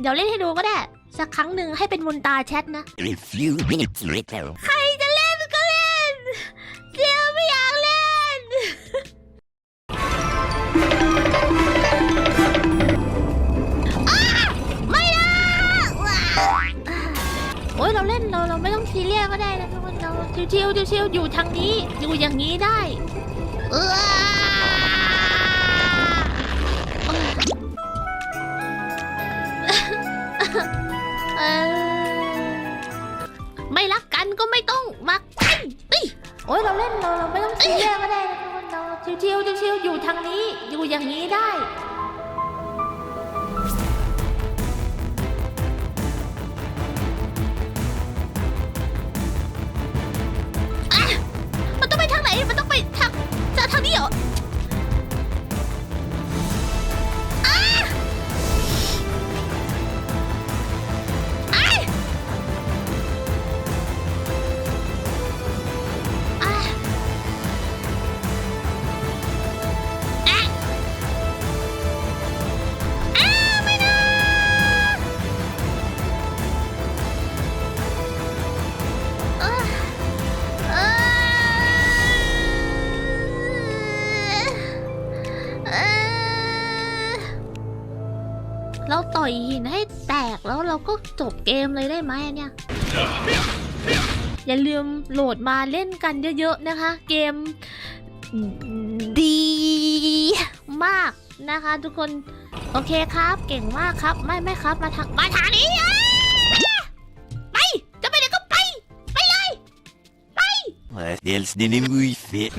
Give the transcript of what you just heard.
เดี๋ยวเล่นให้ดูก็ได้ สักครั้งหนึ่งให้เป็นมนตาแชทนะ A few minutes later. ใครจะเล่นก็เล่นเจียวไม่อยากเล่นอ้าไม่นะว้าโอ้ยเราเล่นเราเราไม่ต้องซีเรียสก็ได้นะทุกคนเราชิวๆชิวๆอยู่ทางนี้ อยู่อย่างนี้ได้ เออ เออไม่รักกันก็ไม่ต้องมาไอ้โอ้ยเราเล่นเราเราไม่ต้องซีเรียสก็ได้นะทุกคนเราชิวๆชิวๆอยู่ทางนี้อยู่อย่างนี้ได้ เราต่อยหินให้แตกแล้วเราก็จบเกมเลยได้ไหมเนี่ยอย่าลืมโหลดมาเล่นกันเยอะๆนะคะ เกมดีมากนะคะ ทุกคนโอเคครับ เก่งมากครับ ไม่ไม่ครับมาทางมาทางนี้ไปจะไปไหนก็ไป ไปเลยไปเดี๋ยวนี่มุยเฟะ